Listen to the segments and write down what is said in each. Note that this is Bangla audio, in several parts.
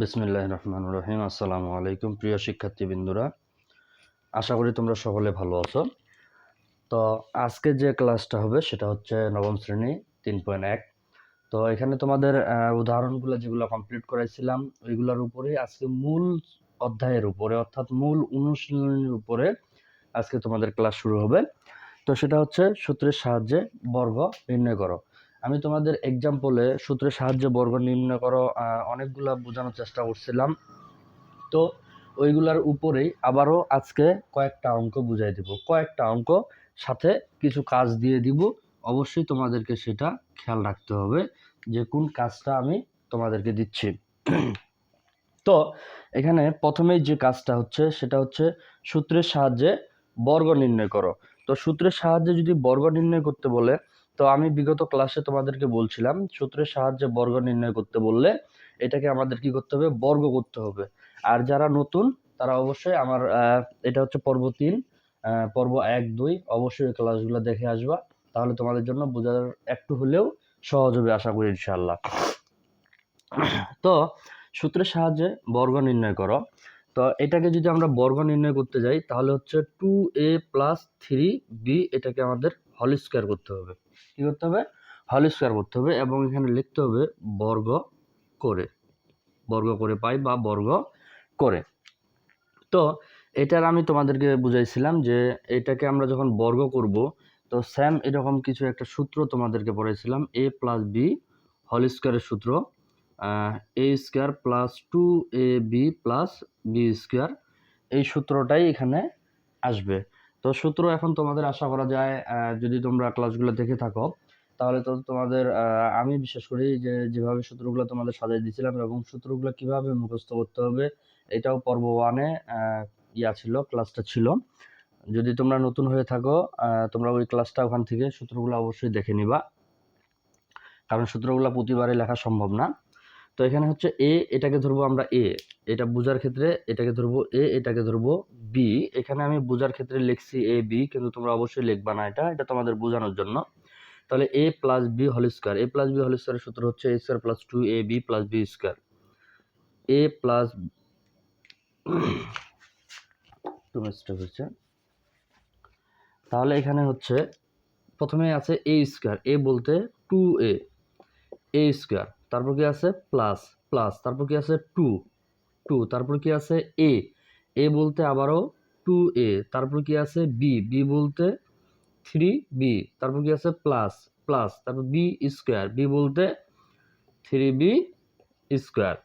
বিসমিল্লাহ রহমান রহিম। আসসালামু আলাইকুম প্রিয় শিক্ষার্থীবৃন্দুরা। আশা করি তোমরা সকলে ভালো আছো। তো আজকে যে ক্লাসটা হবে সেটা হচ্ছে নবম শ্রেণি তিন পয়েন্ট এক। তো এখানে তোমাদের উদাহরণগুলো যেগুলো কমপ্লিট করাইছিলাম, ওইগুলোর উপরে আজকে মূল অধ্যায়ের উপরে, অর্থাৎ মূল অনুশীলনের উপরে আজকে তোমাদের ক্লাস শুরু হবে। তো সেটা হচ্ছে সূত্রের সাহায্যে বর্গ নির্ণয় করো। আমি তোমাদের এক্সাম্পলে সূত্রের সাহায্যে, বর্গ নির্ণয় করো অনেকগুলা বোঝানোর চেষ্টা করছিলাম। তো ওইগুলার উপরেই আবারও আজকে কয়েকটা অঙ্ক বুঝাই দিব। কয়েকটা অঙ্ক সাথে কিছু কাজ দিয়ে দিব। অবশ্যই তোমাদেরকে সেটা খেয়াল রাখতে হবে যে কোন কাজটা আমি তোমাদেরকে দিচ্ছি। তো এখানে প্রথমেই যে কাজটা হচ্ছে, সেটা হচ্ছে সূত্রের সাহায্যে বর্গ নির্ণয় করো। তো সূত্রের সাহায্যে যদি বর্গ নির্ণয় করতে বলে তো আমি বিগত ক্লাসে তোমাদেরকে বলছিলাম, সূত্রের সাহায্যে বর্গ নির্ণয় করতে বললে এটাকে আমাদের কি করতে হবে? বর্গ করতে হবে। আর যারা নতুন, তারা অবশ্যই আমার এটা হচ্ছে পর্ব তিন পর্ব এক, দুই, অবশ্যই ক্লাসগুলো দেখে আসবা। তাহলে তোমাদের জন্য বোঝার একটু হলেও সহজ হবে, আশা করি ইনশাল্লাহ তো সূত্রের সাহায্যে বর্গ নির্ণয় করো। তো এটাকে যদি আমরা বর্গ নির্ণয় করতে যাই, তাহলে হচ্ছে two A plus three B এটাকে আমাদের হল স্কোয়ার করতে হবে। কি করতে হবে? হল স্কোয়ার করতে হবে এবং এখানে লিখতে হবে বর্গ করে। বর্গ করে পাই বা বর্গ করে। তো এটার আমি তোমাদেরকে বুঝাইছিলাম যে এটাকে আমরা যখন বর্গ করব, তো স্যাম এরকম কিছু একটা সূত্র তোমাদেরকে পড়াইছিলাম এ প্লাস বি হল স্কোয়ারের সূত্র A square plus two A B plus B square এই সূত্রটাই এখানে আসবে। তো সূত্র এখন তোমাদের আশা করা যায় যদি তোমরা ক্লাসগুলো দেখে থাকো, তাহলে তো তোমাদের আমি বিশেষ করি যে, যেভাবে সূত্রগুলো তোমাদের সাজিয়ে দিয়েছিলাম এবং সূত্রগুলো কীভাবে মুখস্থ করতে হবে, এটাও পর্ব ওয়ানে ইয়া ছিল ক্লাসটা ছিল। যদি তোমরা নতুন হয়ে থাকো তোমরা ওই ক্লাসটা ওখান থেকে সূত্রগুলো অবশ্যই দেখে নিবা। কারণ সূত্রগুলো প্রতিবারে লেখা সম্ভব না। তো এখানে হচ্ছে এ এটাকে ধরবো আমরা এ এটা বোঝার ক্ষেত্রে এটাকে ধরবো এ এটাকে ধরবো বি এখানে আমি বোঝার ক্ষেত্রে লিখছি এ বি কিন্তু তোমরা অবশ্যই লিখবা না এটা এটা তোমাদের বোঝানোর জন্য। তাহলে A plus B whole square A plus B whole স্কোয়ারের সূত্র হচ্ছে A square plus two A B plus B square A plus two mistake হচ্ছে। তাহলে এখানে হচ্ছে প্রথমে আছে এ স্কোয়ার এ বলতে টু এ এ স্কোয়ার তারপর কি আছে? প্লাস প্লাস তারপর কি আছে? টু টু তারপর কি আছে? এ এ বলতে আবারও টু এ তারপর কি আছে? বি বি বলতে থ্রি বি তারপর কি আছে? প্লাস প্লাস তারপর বি স্কোয়ার বি বলতে থ্রি বি স্কোয়ার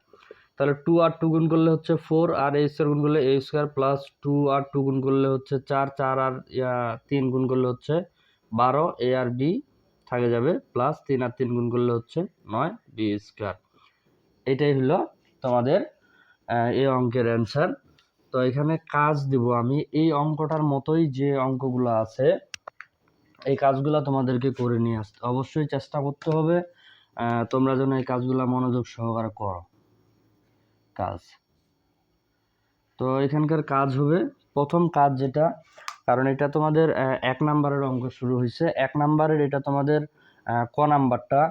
তাহলে টু আর টু গুণ করলে হচ্ছে ফোর আর এ স্কোয়ার গুণ করলে এ স্কোয়ার প্লাস টু আর টু গুণ করলে হচ্ছে চার চার আর তিন গুণ করলে হচ্ছে বারো এ আর বি থাকে যাবে প্লাস তিন আর তিন গুণ করলে হচ্ছে নয় বি স্কোয়ার এটাই হলো তোমাদের এই অঙ্কের অ্যান্সার তো এখানে কাজ দিব আমি। এই অঙ্কটার মতোই যে অঙ্কগুলো আছে, এই কাজগুলো তোমাদেরকে করে নিয়ে আসতে। অবশ্যই চেষ্টা করতে হবে তোমরা যেন এই কাজগুলো মনোযোগ সহকারে করো। কাজ। তো এখানকার কাজ হবে, প্রথম কাজ যেটা কারণ এটা তোমাদের এক নাম্বারের অঙ্ক শুরু হয়েছে এক নাম্বারের এটা তোমাদের ক নাম্বারটা।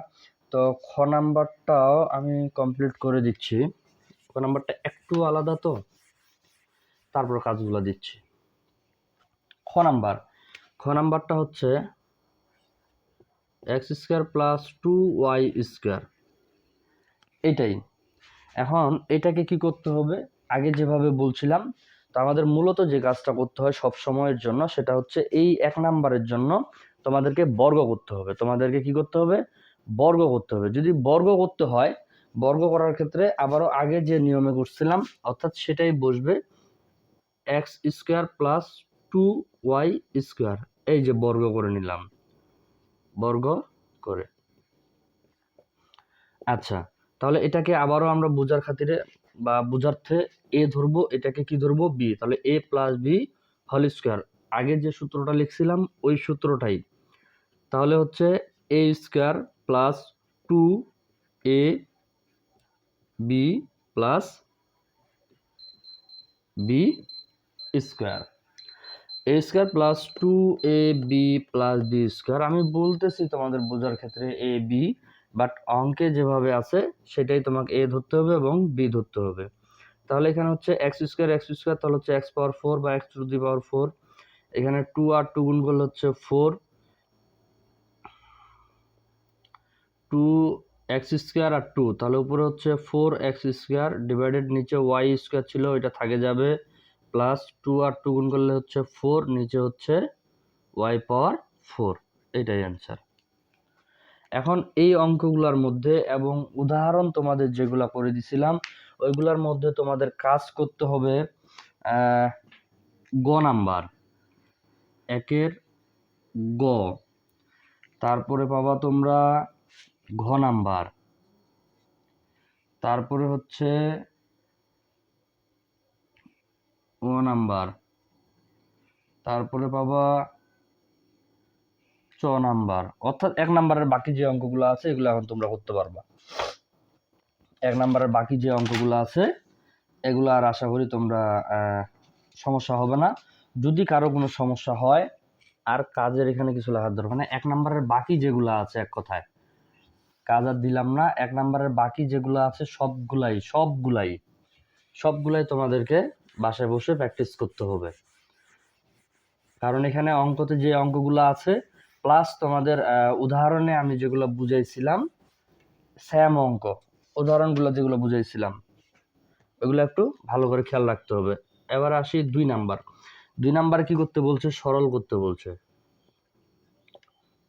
তো খ নাম্বারটাও আমি কমপ্লিট করে দিচ্ছি। ক নাম্বারটা একটু আলাদা তো, তারপর কাজগুলো দিচ্ছি। খ নাম্বার। খ নাম্বারটা হচ্ছে X square plus two Y square এটাই। এখন এটাকে কি করতে হবে? আগে যেভাবে বলছিলাম তো আমাদের মূলত যে কাজটা করতে হয় সব সময়ের জন্য সেটা হচ্ছে এই এক নাম্বারের জন্য তোমাদেরকে বর্গ করতে হবে। তোমাদেরকে কি করতে হবে? বর্গ করতে হবে। যদি বর্গ করতে হয়, বর্গ করার ক্ষেত্রে আবারও আগে যে নিয়মে করছিলাম, অর্থাৎ সেটাই বসবে X square plus two Y square এই যে বর্গ করে নিলাম। বর্গ করে। আচ্ছা তাহলে এটাকে আবারও আমরা বোঝার খাতিরে বা বোঝার্থে এ ধরবো, এটাকে কি ধরবো? বি। তাহলে A plus B whole square আগে যে সূত্রটা লিখছিলাম, ওই সূত্রটাই। তাহলে হচ্ছে A square plus two A B plus B square A square plus two A B plus B square আমি বলতেছি তোমাদের বোঝার ক্ষেত্রে এ, বি বাট অঙ্কে যেভাবে আছে, সেটাই তোমাকে এ ধরতে হবে এবং বি ধরতে হবে। তাহলে এখানে হচ্ছে এক্স স্কোয়ার এক্স স্কোয়ার তাহলে হচ্ছে এক্স পাওয়ার ফোর বা X to the power four এখানে টু আর টু গুণ করলে হচ্ছে ফোর টু এক্স স্কোয়ার আর টু তাহলে উপরে হচ্ছে ফোর এক্স স্কোয়ার ডিভাইডেড নিচে ওয়াই স্কোয়ার ছিল এটা থাকে যাবে। প্লাস টু আর টু গুণ করলে হচ্ছে ফোর নিচে হচ্ছে ওয়াই পাওয়ার ফোর এটাই অ্যান্সার এখন এই অঙ্কগুলোর মধ্যে এবং উদাহরণ তোমাদের যেগুলো করে দিছিলাম ওইগুলোর মধ্যে তোমাদের কাজ করতে হবে গ নাম্বার। একের গ। তারপরে পাবা তোমরা ঘ নাম্বার। তারপরে হচ্ছে ও নাম্বার। তারপরে পাবা চ নাম্বার। অর্থাৎ এক নাম্বারের বাকি যে অঙ্কগুলো আছে, এগুলো এখন তোমরা করতে পারবা। এক নাম্বারের বাকি যে অঙ্কগুলো আছে, এগুলো আর আশা করি তোমরা সমস্যা হবে না। যদি কারও কোনো সমস্যা হয়, আর কাজের এখানে কিছু লেখার দরকার নেই। এক নাম্বারের বাকি যেগুলো আছে এক কথায়, কাজ আর দিলাম না। এক নাম্বারের বাকি যেগুলো আছে, সবগুলাই সবগুলাই সবগুলাই তোমাদেরকে বাসায় বসে প্র্যাকটিস করতে হবে। কারণ এখানে অঙ্কতে যে অঙ্কগুলো আছে প্লাস তোমাদের উদাহরণে আমি যেগুলো বুঝাইছিলাম স্যাম অঙ্ক। উদাহরণগুলো যেগুলো বুঝাইছিলাম, ওগুলো একটু ভালো করে খেয়াল রাখতে হবে। এবার আসি দুই নাম্বার। দুই নাম্বার কি করতে বলছে? সরল করতে বলছে।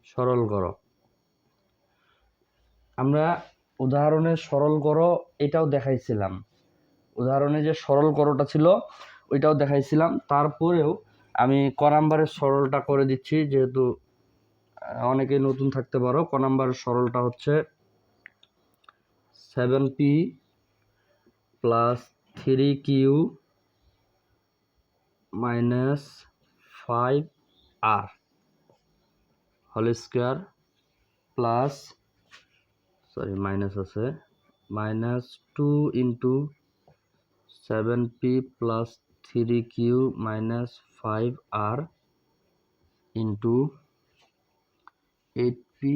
সরল করো। আমরা উদাহরণে সরল করো, এটাও দেখাইছিলাম। উদাহরণে যে সরল করোটা ছিল, ওইটাও দেখাইছিলাম। তারপরেও আমি ক নাম্বারের সরলটা করে দিচ্ছি, যেহেতু অনেকে নতুন থাকতে পারো, ক নাম্বারের সরলটা হচ্ছে seven P plus three Q minus five R, whole square plus, sorry, minus আছে, minus two into seven P plus three Q minus five R into eight P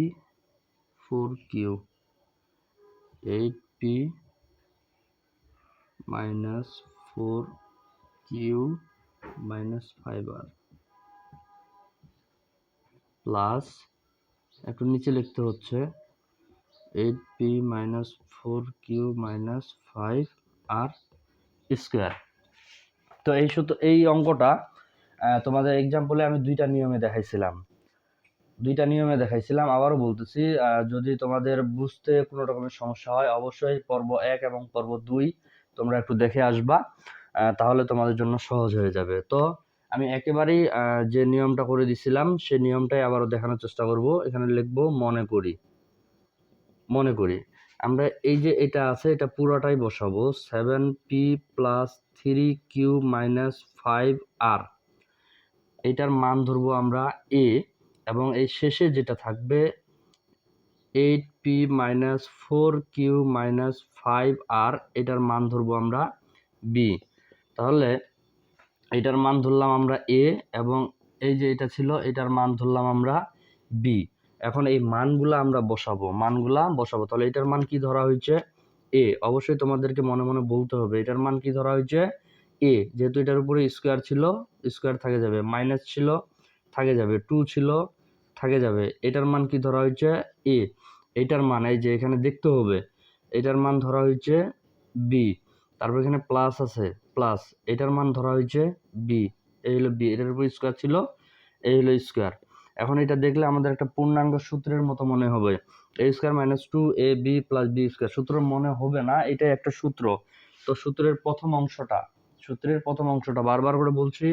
four Q. Eight P minus four Q minus five R. Plus একটু নিচে লিখতে হচ্ছে eight P minus four Q minus five R square. তো এই সূত্র এই অঙ্কটা তোমাদের এক্সাম্পলে আমি দুইটা নিয়মে দেখাইছিলাম। দুইটা নিয়মে দেখাইছিলাম, আবারও বলতেছি যদি তোমাদের বুঝতে কোনো রকমের সমস্যা হয়, অবশ্যই পর্ব এক এবং পর্ব দুই তোমরা একটু দেখে আসবা তাহলে তোমাদের জন্য সহজ হয়ে যাবে। তো আমি একেবারেই যে নিয়মটা করে দিছিলাম, সেই নিয়মটাই আবারও দেখানোর চেষ্টা করব। এখানে লিখব, মনে করি। মনে করি। আমরা এই যে এটা আছে, এটা পুরোটাই বসাবো। Seven P plus three Q minus five R. এটার মান ধরবো আমরা এ। এবং এই শেষে যেটা থাকবে eight P minus four Q minus five R এটার মান ধরবো আমরা বি তাহলে এটার মান ধরলাম আমরা এ এবং এই যে এটা ছিল, এটার মান ধরলাম আমরা বি এখন এই মানগুলা আমরা বসাবো, মানগুলা বসাবো। তাহলে এটার মান কি ধরা হয়েছে? এ অবশ্যই তোমাদেরকে মনে মনে বলতে হবে, এটার মান কি ধরা হয়েছে? এ যেহেতু এটার উপরে স্কোয়ার ছিল স্কোয়ার থাকে যাবে মাইনাস ছিল, থাকে যাবে টু ছিল থাকে যাবে। এটার মান কি ধরা হয়েছে? এ এটার মান, এই যে এখানে দেখতে হবে, এটার মান ধরা হয়েছে বি তারপর এখানে প্লাস আছে প্লাস এটার মান ধরা হয়েছে বি এই হলো বি এটার উপর স্কোয়ার ছিল, এই হলো স্কোয়ার এখন এটা দেখলে আমাদের একটা পূর্ণাঙ্গ সূত্রের মতো মনে হবে। A square minus two A B plus B square সূত্র মনে হবে না, এটাই একটা সূত্র। তো সূত্রের প্রথম অংশটা, সূত্রের প্রথম অংশটা বারবার করে বলছি,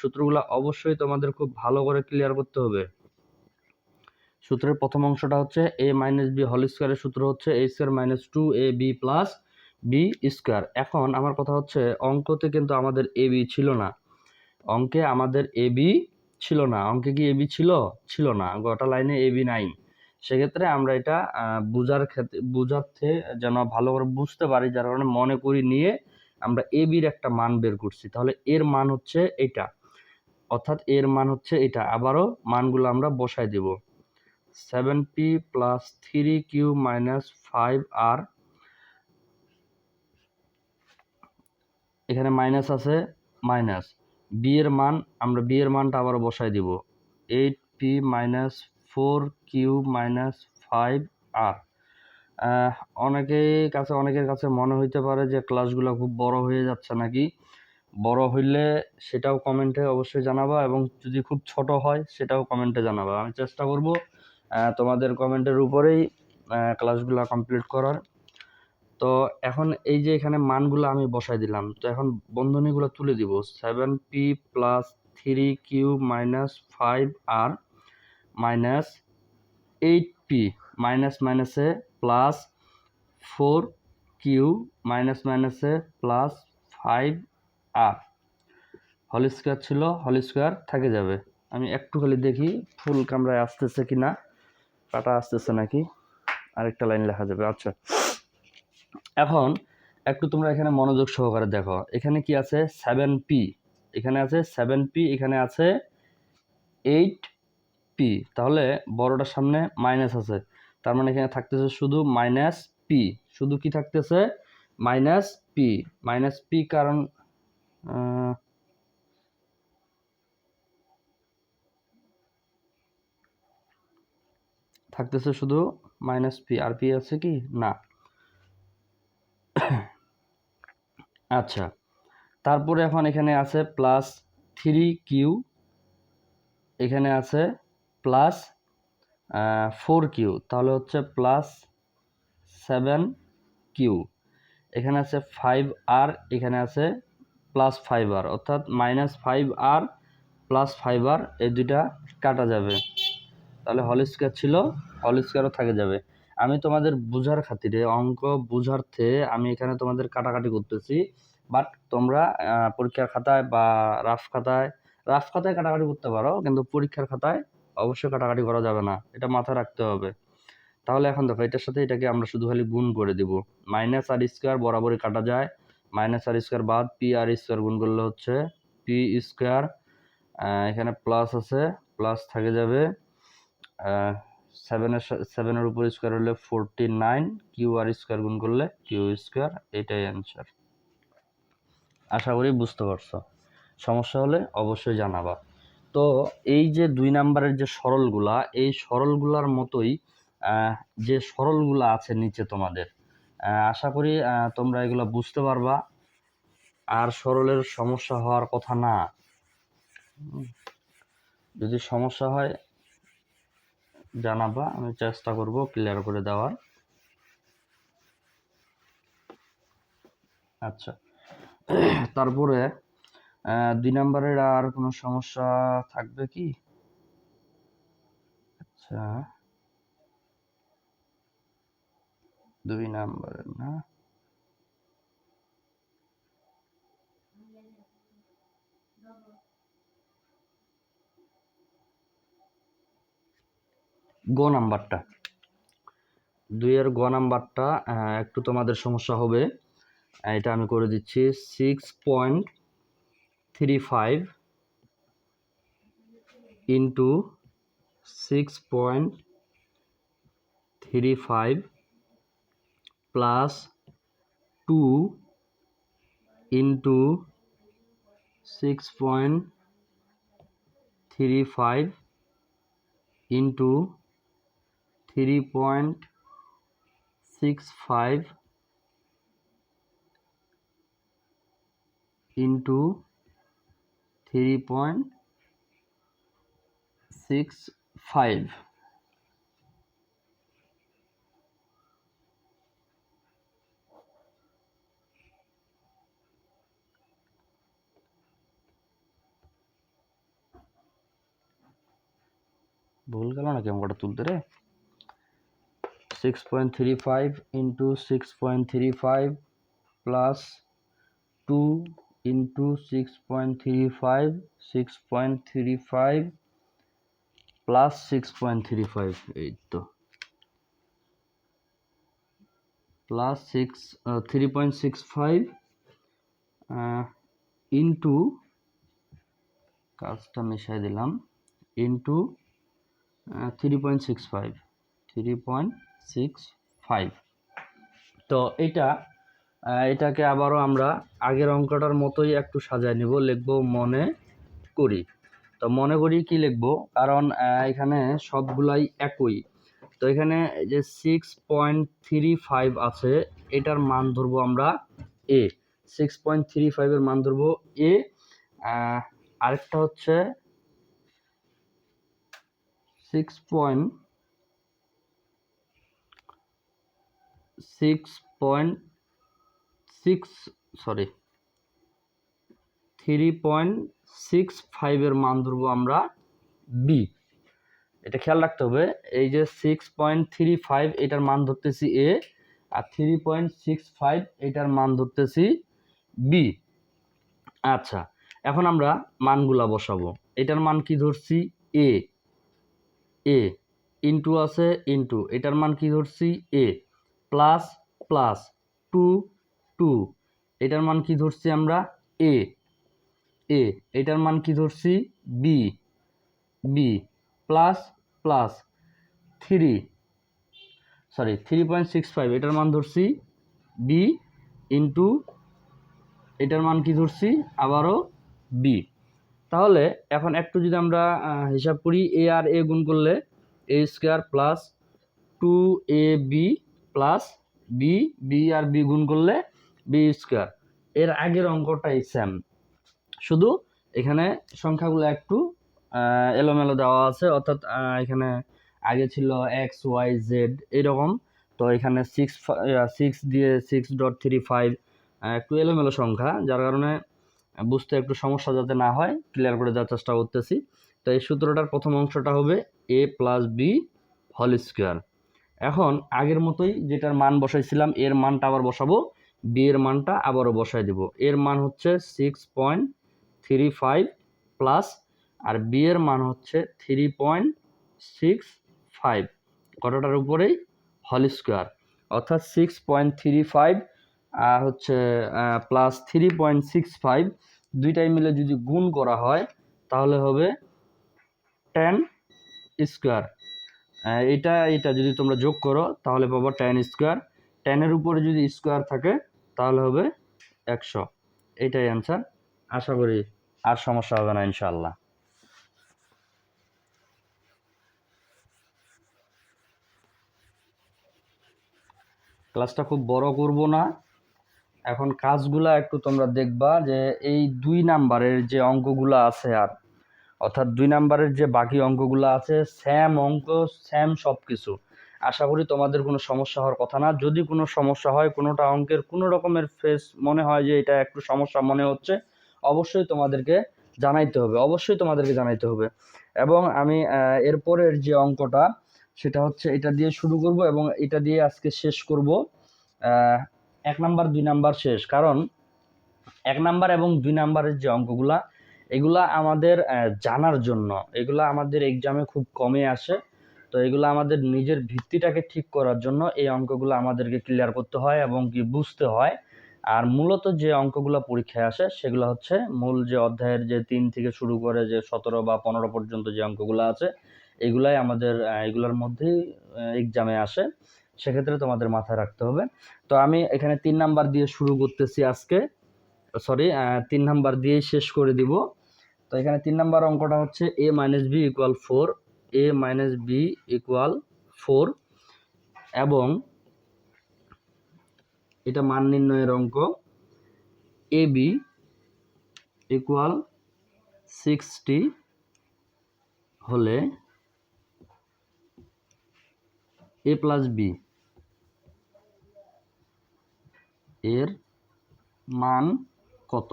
সূত্রগুলো অবশ্যই তোমাদের খুব ভালো করে ক্লিয়ার করতে হবে। সূত্রের প্রথম অংশটা হচ্ছে এ মাইনাস বি হোল স্কোয়ারের সূত্র হচ্ছে A square minus two A B plus B square. এখন আমার কথা হচ্ছে অঙ্কতে কিন্তু আমাদের এ বি ছিল না। অঙ্কে আমাদের এ বি ছিল না। অঙ্কে কি এ বি ছিল? ছিল না। গোটা লাইনে এ বি নাই। সেক্ষেত্রে আমরা এটা বোঝার ক্ষেত্রে বোঝার্থে যেন ভালো করে বুঝতে পারি, যার কারণে মনে করি নিয়ে আমরা এ বির একটা মান বের করছি। তাহলে এর মান হচ্ছে এটা। অর্থাৎ এর মান হচ্ছে এটা। আবারও মানগুলো আমরা বসাই দেব। Seven P plus three Q minus five R. এখানে মাইনাস আছে, মাইনাস। বি এর মান, আমরা বি এর মানটা আবার বসাই দিব। Eight P minus four Q minus five R. অনেকের কাছে অনেকের কাছে মনে হইতে পারে যে ক্লাসগুলো খুব বড় হয়ে যাচ্ছে নাকি? বড় হইলে সেটাও কমেন্টে অবশ্যই জানাবা এবং যদি খুব ছোট হয় সেটাও কমেন্টে জানাবা। আমি চেষ্টা করব তোমাদের কমেন্টের উপরেই ক্লাসগুলো কমপ্লিট করার। তো এখন এই যে এখানে মানগুলো আমি বসাই দিলাম, তো এখন বন্ধনীগুলো তুলে দিব। Seven P plus three Q minus five R minus eight P minus মাইনাসে প্লাস ফোর কিউ মাইনাস মাইনাসে plus five R whole square ছিল হল স্কোয়ার থাকে যাবে। আমি একটু খালি দেখি ফুল কামরায় আসতেছে কি না কাটা আসতেছে নাকি? আরেকটা লাইন লেখা যাবে আচ্ছা। এখন একটু তোমরা এখানে মনোযোগ সহকারে দেখো। এখানে কি আছে? সেভেন পি এখানে আছে সেভেন পি এখানে আছে এইট পি তাহলে বড়টার সামনে মাইনাস আছে। তার মানে এখানে থাকতেছে শুধু মাইনাস পি শুধু কি থাকতেছে? মাইনাস পি মাইনাস পি কারণ থাকতেছে শুধু মাইনাস পি আর পি আছে কি? না। আচ্ছা তারপরে এখন এখানে আছে প্লাস থ্রি কিউ এখানে আছে প্লাস ফোর কিউ তাহলে হচ্ছে প্লাস সেভেন কিউ এখানে আছে ফাইভ আর এখানে আছে প্লাস ফাইভ আর অর্থাৎ minus five R plus five R এই দুইটা কাটা যাবে। তাহলে হল স্কোয়ার ছিল হল স্কোয়ারও থাকে যাবে। আমি তোমাদের বোঝার খাতিরে, অঙ্ক বোঝার্থে আমি এখানে তোমাদের কাটাকাটি করতেছি। বাট তোমরা পরীক্ষার খাতায় বা রাফ খাতায় রাফ খাতায় কাটাকাটি করতে পারো, কিন্তু পরীক্ষার খাতায় অবশ্যই কাটাকাটি করা যাবে না। এটা মাথায় রাখতে হবে। তাহলে এখন দেখো, এটার সাথে এটাকে আমরা শুধু খালি গুণ করে দিব। মাইনাস আর স্কোয়ার বরাবরই কাটা যায়। মাইনাস আর স্কোয়ার বাদ পি আর স্কোয়ার গুণ করলে হচ্ছে পি স্কোয়ার এখানে প্লাস আছে প্লাস থাকে যাবে। সেভেনের সেভেনের উপর স্কোয়ার হলে forty nine Q R square গুণ করলে কিউ স্কোয়ার এটাই অ্যান্সার আশা করি বুঝতে পারছ। সমস্যা হলে অবশ্যই জানাবা। তো এই যে দুই নাম্বারের যে সরলগুলা, এই সরলগুলার মতোই যে সরলগুলা আছে নিচে তোমাদের আশা করি তোমরা এগুলো বুঝতে পারবা। আর সরলের সমস্যা হওয়ার কথা না। যদি সমস্যা হয় জানাবা, আমি চেষ্টা করব ক্লিয়ার করে দেওয়ার। আচ্ছা তারপরে দুই নম্বরের আর কোনো সমস্যা থাকবে কি? আচ্ছা দুই নম্বরের না? গ নাম্বারটা। দুইয়ের গ নাম্বারটা একটু তোমাদের সমস্যা হবে। এটা আমি করে দিচ্ছি। Six point three five into six point three five plus two into six point three five into three point six five into three point six five ভুল গেল নাকি অঙ্কটা তুলতে রে? Six point three five into six point three five plus two into six point three five six point three five plus six point three five এই তো plus six three point six five into কাজটা মিশাই দিলাম into three point six five three point six five. তো এটা এটাকে আবারও আমরা আগের অঙ্কটার মতোই একটু সাজায় নিব, লিখব মনে করি। তো মনে করি কি লিখব? কারণ এখানে সবগুলাই একই। তো এখানে যে সিক্স পয়েন্ট থ্রি ফাইভ আছে, এটার মান ধরবো আমরা এ। সিক্স পয়েন্ট থ্রি ফাইভের মান ধরবো এ। আরেকটা হচ্ছে six point six point six sorry three point six ফাইভের মান ধরবো আমরা বি এটা খেয়াল রাখতে হবে, এই যে সিক্স পয়েন্ট থ্রি ফাইভ এটার মান ধরতেছি এ আর থ্রি পয়েন্ট সিক্স ফাইভ এটার মান ধরতেছি বি আচ্ছা এখন আমরা মানগুলা বসাবো, এটার মান কি ধরছি? এ এ ইন্টু আছে ইন্টু এটার মান কি ধরছি? A plus plus two two. এটার মান কি ধরছি আমরা? এ। এ। এটার মান কি ধরছি? B. B plus plus three. Sorry, three point six five. এটার মান ধরছি বি ইন্টু এটার মান কি ধরছি? আবারও বি। তাহলে এখন একটু যদি আমরা হিসাব করি, এ আর এ গুণ করলে A square plus two A B plus B B R B গুণ করলে বি স্কোয়ার এর আগের অঙ্কটাই সেম শুধু এখানে সংখ্যাগুলো একটু এলোমেলো দেওয়া আছে, অর্থাৎ এখানে আগে ছিল এক্স ওয়াই জেড এরকম। তো এখানে সিক্স সিক্স দিয়ে সিক্স ডট থ্রি ফাইভ একটু এলোমেলো সংখ্যা, যার কারণে বুঝতে একটু সমস্যা যাতে না হয় ক্লিয়ার করে দেওয়ার চেষ্টা করতেছি। তো এই সূত্রটার প্রথম অংশটা হবে A plus B whole square এখন আগের মতোই যেটার মান বসাইছিলাম, এর মানটা আবার বসাবো বি এর মানটা আবারও বসাই দেব। এর মান হচ্ছে six point three five plus আর বি এর মান হচ্ছে থ্রি পয়েন্ট সিক্স ফাইভ কতটার উপরেই? হল স্কোয়ার অর্থাৎ সিক্স পয়েন্ট থ্রি ফাইভ আর হচ্ছে plus three point six five দুইটাই মিলে যদি গুণ করা হয়, তাহলে হবে টেন স্কোয়ার এটা এটা যদি তোমরা যোগ করো তাহলে পাবো টেন স্কোয়ার টেনের উপরে যদি স্কোয়ার থাকে তাহলে হবে একশো। এটাই অ্যান্সার আশা করি। আর সমস্যা হবে না ইনশাল্লাহ ক্লাসটা খুব বড় করব না। এখন কাজগুলা একটু তোমরা দেখবা যে এই দুই নাম্বারের যে অঙ্কগুলো আছে আর অর্থাৎ দুই নাম্বারের যে বাকি অঙ্কগুলো আছে, স্যাম অঙ্ক, স্যাম সব কিছু আশা করি তোমাদের কোনো সমস্যা হওয়ার কথা না। যদি কোনো সমস্যা হয়, কোনোটা অঙ্কের কোনো রকমের ফেস মনে হয় যে এটা একটু সমস্যা মনে হচ্ছে, অবশ্যই তোমাদেরকে জানাইতে হবে, অবশ্যই তোমাদেরকে জানাইতে হবে। এবং আমি এরপরের যে অঙ্কটা, সেটা হচ্ছে এটা দিয়ে শুরু করব এবং এটা দিয়ে আজকে শেষ করব। এক নাম্বার, দুই নাম্বার শেষ। কারণ এক নাম্বার এবং দুই নাম্বারের যে অঙ্কগুলা এগুলা আমাদের জানার জন্য। এগুলা আমাদের এক্সামে খুব কমে আসে। তো এগুলো আমাদের নিজের ভিত্তিটাকে ঠিক করার জন্য এই অঙ্কগুলো আমাদেরকে ক্লিয়ার করতে হয় এবং কি বুঝতে হয়। আর মূলত যে অঙ্কগুলো পরীক্ষায় আসে, সেগুলো হচ্ছে মূল যে অধ্যায়ের যে তিন থেকে শুরু করে যে সতেরো বা পনেরো পর্যন্ত যে অঙ্কগুলো আছে, এগুলাই আমাদের এগুলোর মধ্যেই এক্সামে আসে। সেক্ষেত্রে তোমাদের মাথায় রাখতে হবে। তো আমি এখানে তিন নাম্বার দিয়ে শুরু করতেছি আজকে। সরি তিন নাম্বার দিয়েই শেষ করে দিব। তো এখানে তিন নাম্বার অঙ্কটা হচ্ছে A minus B equal four A minus B equal four এবং এটা মান নির্ণয়ের অঙ্ক এ বি ইকুয়াল সিক্সটি হলে এ প্লাস বি এর মান কত?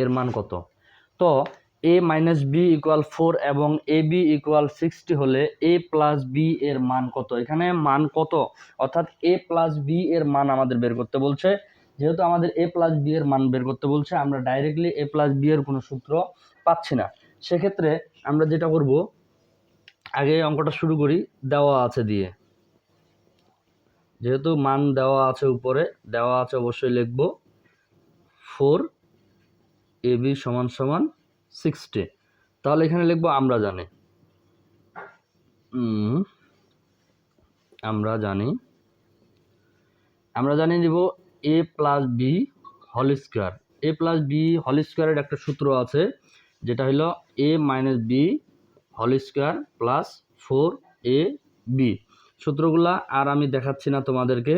এর মান কত? তো A minus B equal four এবং এ বি ইকুয়াল সিক্সটি হলে এ প্লাস বি এর মান কত? এখানে মান কত? অর্থাৎ এ প্লাস বি এর মান আমাদের বের করতে বলছে। যেহেতু আমাদের এ প্লাস বি এর মান বের করতে বলছে, আমরা ডাইরেক্টলি এ প্লাস বি এর কোনো সূত্র পাচ্ছি না। সেক্ষেত্রে আমরা যেটা করব, আগে অঙ্কটা শুরু করি, দেওয়া আছে দিয়ে। যেহেতু মান দেওয়া আছে উপরে, দেওয়া আছে অবশ্যই লিখব। ফোর এ বি সমান সমান সিক্সটি তাহলে এখানে লিখব আমরা জানি। আমরা জানি। আমরা জানি দিব A plus B whole square A plus B whole স্কোয়ারের একটা সূত্র আছে, যেটা হলো A minus B whole square plus four A B সূত্রগুলা আর আমি দেখাচ্ছি না তোমাদেরকে।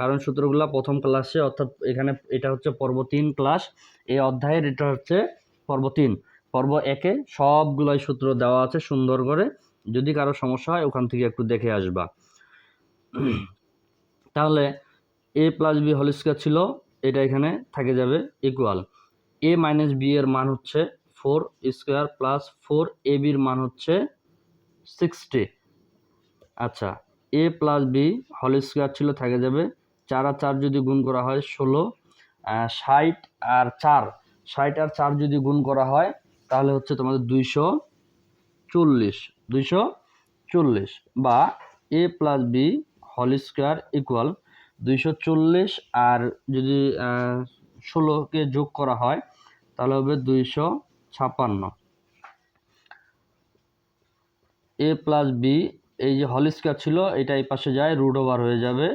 কারণ সূত্রগুলো প্রথম ক্লাসে অর্থাৎ এখানে এটা হচ্ছে পর্ব তিন ক্লাস এই অধ্যায়ের এটা হচ্ছে পর্ব তিন। পর্ব একে সবগুলোই সূত্র দেওয়া আছে সুন্দর করে। যদি কারও সমস্যা হয়, ওখান থেকে একটু দেখে আসবা। তাহলে A plus B whole square ছিল, এটা এখানে থাকে যাবে ইকুয়াল এ মাইনাস বি এর মান হচ্ছে four square plus four A বির মান হচ্ছে সিক্সটি আচ্ছা A plus B whole square ছিল, থাকে যাবে চার আর চার যদি গুণ করা হয় ষোলো ষাট আর চার। ষাট আর চার যদি গুণ করা হয়, তাহলে হচ্ছে তোমাদের দুইশো চল্লিশ। দুইশো চল্লিশ বা A plus B whole square equal দুইশো চল্লিশ আর যদি ষোলোকে যোগ করা হয়, তাহলে হবে দুইশো ছাপান্ন এ প্লাস বি এই যে হল স্কোয়ার ছিল, এটা এই পাশে যায় রুট ওভার হয়ে যাবে।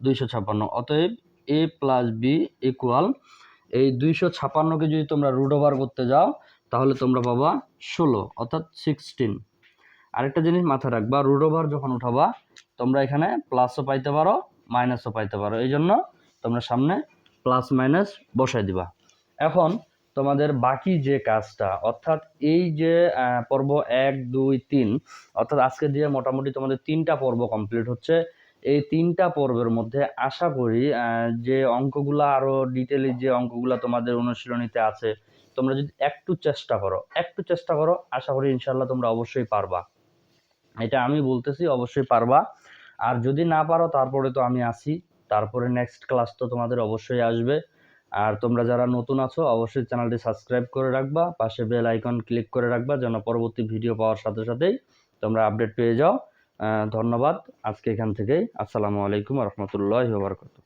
দুইশো ছাপান্ন অতএব এ প্লাস বি ইকুয়াল এই দুইশো ছাপান্নকে যদি তোমরা রুট ওভার করতে যাও, তাহলে তোমরা পাবা ষোলো, অর্থাৎ সিক্সটিন আরেকটা জিনিস মাথায় রাখবা রুট ওভার যখন উঠাবা, তোমরা এখানে প্লাসও পাইতে পারো মাইনাসও পাইতে পারো। এই জন্য তোমরা সামনে প্লাস মাইনাস বসাই দিবা। এখন তোমাদের বাকি যে কাজটা, অর্থাৎ এই যে পর্ব এক, দুই, তিন, অর্থাৎ আজকে দিয়ে মোটামুটি তোমাদের তিনটা পর্ব কমপ্লিট হচ্ছে এই তিনটা পর্বের মধ্যে আশা করি যে অঙ্কগুলা আরও ডিটেলি যে অঙ্কগুলো তোমাদের অনুশীলনীতে আছে, তোমরা যদি একটু চেষ্টা করো, একটু চেষ্টা করো, আশা করি ইনশাল্লাহ তোমরা অবশ্যই পারবা। এটা আমি বলতেছি, অবশ্যই পারবা। আর যদি না পারো, তারপরে তো আমি আসি তারপরে নেক্সট ক্লাস তো তোমাদের অবশ্যই আসবে। আর তোমরা যারা নতুন আছো, অবশ্যই চ্যানেলটি সাবস্ক্রাইব করে রাখবা, পাশে বেল আইকন ক্লিক করে রাখবা, যেন পরবর্তী ভিডিও পাওয়ার সাথে সাথেই তোমরা আপডেট পেয়ে যাও। ধন্যবাদ। আজকে এখান থেকেই আসসালামু আলাইকুম রহমতুল্লাহ বারকাত